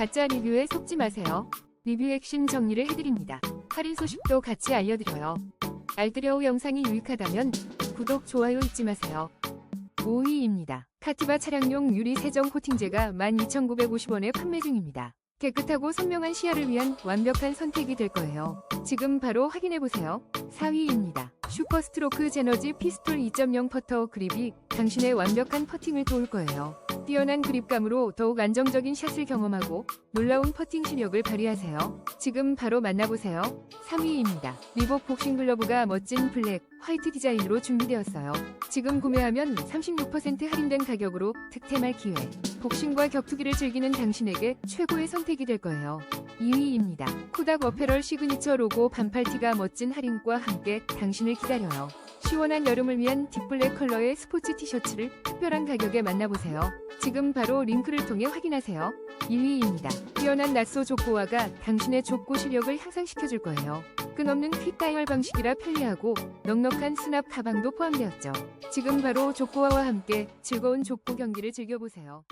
가짜 리뷰에 속지 마세요. 리뷰 핵심 정리를 해드립니다. 할인 소식도 같이 알려드려요. 알뜰여우 영상이 유익하다면 구독, 좋아요 잊지 마세요. 5위입니다. 카티바 차량용 유리 세정 코팅제가 12,950원에 판매 중입니다. 깨끗하고 선명한 시야를 위한 완벽한 선택이 될 거예요. 지금 바로 확인해보세요. 4위입니다. 슈퍼스트로크 제너지 피스톨 2.0 퍼터 그립이 당신의 완벽한 퍼팅을 도울 거예요. 뛰어난 그립감으로 더욱 안정적인 샷을 경험하고 놀라운 퍼팅 실력을 발휘하세요. 지금 바로 만나보세요. 3위입니다. 리복 복싱 글러브가 멋진 블랙, 화이트 디자인으로 준비되었어요. 지금 구매하면 36% 할인된 가격으로 득템할 기회. 복싱과 격투기를 즐기는 당신에게 최고의 선택이 될 거예요. 2위입니다. 코닥 어페럴 시그니처 로고 반팔티가 멋진 할인과 함께 당신을 기다려요. 시원한 여름을 위한 딥블랙 컬러의 스포츠 티셔츠를 특별한 가격에 만나보세요. 지금 바로 링크를 통해 확인하세요. 1위입니다. 뛰어난 낫소 족보화가 당신의 족보 실력을 향상시켜줄 거예요. 끝없는 퀵 다이얼 방식이라 편리하고 넉넉한 수납 가방도 포함되었죠. 지금 바로 족보화와 함께 즐거운 족보 경기를 즐겨보세요.